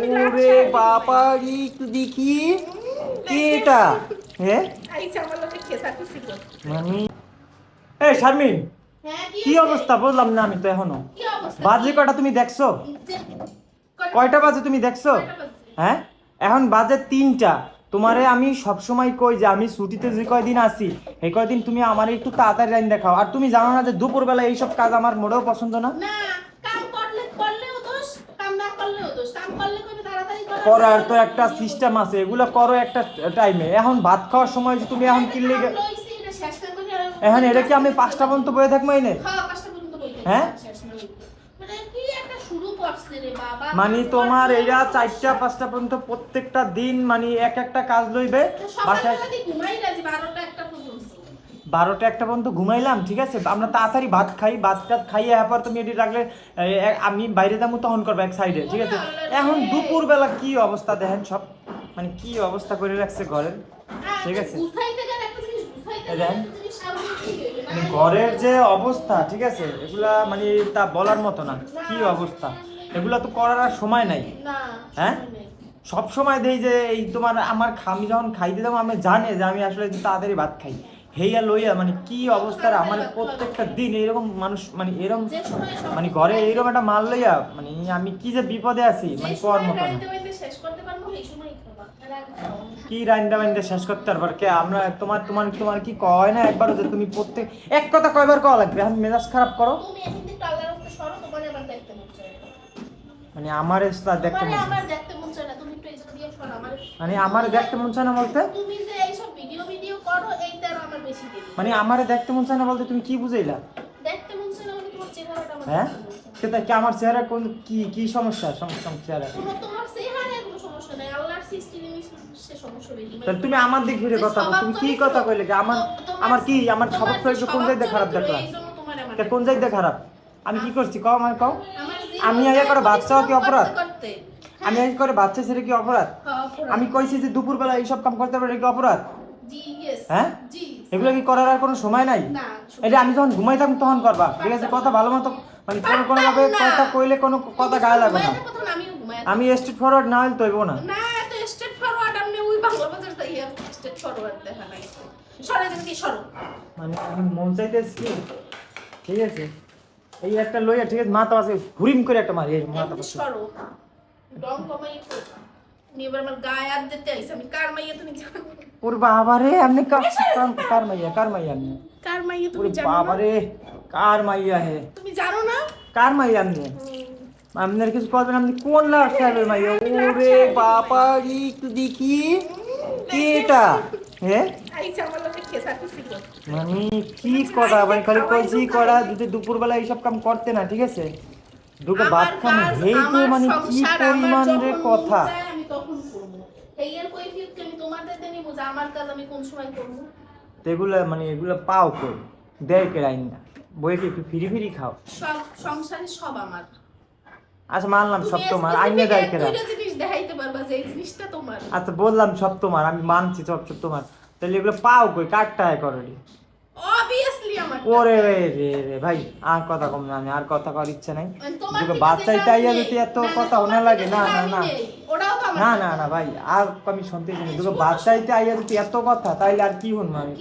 ওরে বাবা রে একটু দেখি। কে এটা? হ্যাঁ? আইসা আমার লোকে খেসা মানে? এই শারমিন হ্যাঁ কি অবস্থা? বললাম না আমি তো এখনও। কি অবস্থা? বাজে কটা তুমি দেখছ? কয়টা বাজে? তুমি দেখছ? হ্যাঁ? এখন বাজে তিনটা। তোমারে আমি সবসময় কই যে আমি ছুটিতে যে কয়দিন আসি এই কয়দিন তুমি আমার একটু তাড়াতাড়ি রাইন দেখাও। আর তুমি জানো না যে দুপুরবেলা এইসব কাজ আমার মোটেও পছন্দ না না কাম করলে করলেও দোষ কাম না করলেও দোষ কাম করলে কইবে তাড়াতাড়ি করা করার তো একটা সিস্টেম আছে এগুলো করো একটা টাইমে এখন ভাত খাওয়ার সময় যে তুমি এখন কিনলে এখন এটা কি আমি পাঁচটা পর্যন্ত বয়ে থাকব এনে? হ্যাঁ হ্যাঁ? মানে মানে তোমার এরা চারটা পাঁচটা পর্যন্ত প্রত্যেকটা দিন মানে এক একটা কাজ লইবে বাসায় সকালবেলা দিয়ে ঘুমাই রাজি বারোটা একটা পর্যন্ত ঘুমাইলাম ঠিক আছে? আমরা তাড়াতাড়ি ভাত খাই ভাত টাত খাইয়ে এরপর তুমি এটি রাখলে আমি বাইরে যাব তখন করব এক সাইডে ঠিক আছে? এখন দুপুর বেলা কি অবস্থা দেখেন সব? মানে কি অবস্থা করে রাখছে ঘরের? ঠিক আছে? দেখেন। মানে ঘরের যে অবস্থা ঠিক আছে? এগুলা মানে তা বলার মতো না কি অবস্থা? এগুলা তো করার আর সময় নাই। হ্যাঁ? সব সময় দেই যে এই তোমার আমার আমি যখন খাইতে যাব আমি জানে যে আমি আসলে তাড়াতাড়ি ভাত খাই। হেইয়া লইয়া মানে কি অবস্থার আমার প্রত্যেকটা দিন এরকম মানুষ মানে এরকম মানে ঘরে এরকম একটা মাল লইয়া মানে আমি কি যে বিপদে আছি মানে কর মতো না রাইতে বাইতে শেষ করতে পারব সেই সময় খাবা আর আগে খাওয়া না। কি রাইন্দা বাইন্দা শেষ করতে পারবার কে আমরা তোমার তোমার তোমার কি কয় না একবারও যে তুমি প্রত্যেক এক কথা কয়বার কওয়া লাগবে? এখন মেজাজ খারাপ করো। মন আমার দেখতে মন চায়। না। তুমি একটু এই দিয়ে সরো আমার মানে আমার দেখতে মন চায় না বলতে? তুমি যে এইসব ভিডিও ভিডিও করো এইটা আমার বেশি দেরি। মানে আমার দেখতে মন চায় না বলতে তুমি কি বুঝাইলা? দেখতে মন চায় না মানে তোমার চেহারাটা আমার হ্যাঁ? মন। সেটা কি আমার চেহারা কোন কি কি সমস্যা? সমস্যা চেহারা। তোমার চেহারায় কোনো সমস্যা নাই। আল্লাহর সৃষ্টি জিনিস সমস্যা বেশি। তাহলে তুমি আমার দিক ফিরে কথা বলো। তুমি কি কথা কইলে কি? আমার আমার কি আমার স্বভাব চরিত্র কোন জায়গায় খারাপ দেখলাম তা কোন জায়গায় খারাপ? আমি কি করছি? কও আমার কও আমি আগে করে বাচ্চাও কি অপরাধ? আমি আগে করে বাচ্চা ছেড়ে কি অপরাধ? আমি কইছি যে দুপুরবেলা এইসব কাম করতে এটা কি অপরাধ? হ্যাঁ? এগুলো কি করার আর কোনো সময় নাই? এটা আমি যখন ঘুমাই থাকব তখন করবা। ঠিক আছে কথা ভালো মতো মানে কোনো কোনো ভাবে কথা কইলে কোনো কথা গায়ে লাগবে না। আমি স্ট্রেট ফরওয়ার্ড না হলে তৈব না। সরো মানে আমি মন চাইতেছি? ঠিক আছে। এই একটা লইয়া ঠিক আছে মাথা আছে হুরিম করে একটা মারি মাথা সরো। রং কমাই তুমি এবার আমার গায়ে হাত দিতে আইস আমি কার মাইয়া তুমি জানো ওর বাবা রে আপনি কার কার- কার মাইয়া কার মাইয়া আপনি কার মাইয়া তুমি জানো বাবা রে কার মাইয়া হে? তুমি জানো না? কার মাইয়া আপনি আপনার কিছু করবেন আপনি কোন লাখ সাহেবের মাইয়া? ওরে বাবা রে একটু দেখি। কে হ্যাঁ আইসা আমার লোকে খেসা খুশি কর মানে কি করা? মানে খালি কইছি করা যদি দুপুরবেলা এইসব কাম করতে না ঠিক আছে? দুটো ভাত তো মানে কি পরিমাণ রে কথা মন চায় আমি তখন করব এই এর কৈফিয়ত কি আমি তোমাদের দিয়ে নিবো যে আমার কাজ আমি কোন সময় করব? তো এগুলো মানে এগুলো পাও কই? দেয় কে রাইন না? বইয়ে কি একটু ফিরি ফিরি খাও? সব সংসারে সব আমার। আচ্ছা মানলাম সব তুমি তোমার। আইনে দেয় কেরা জিনিস দেখাইতে পারবা যে এই জিনিসটা তোমার। আচ্ছা বললাম সব তোমার আমি মানছি সব সব তোমার। তাহলে এগুলো পাও কই? কাটটায় করো অবভিয়াসলি আমার ওরে রে রে রে ভাই আর কথা কম না আমি আর কথা করার ইচ্ছে নাই। তোমার দুটো থেকে বাচ্চাই তাই তাইয়া তুই এত কথা ওনা লাগে না না না। না না না ভাই আর আমি শুনতে চাই দুটো বাচ্চাইতে আইয়া তুই এত কথা তাইলে আর কি শুনব আমি?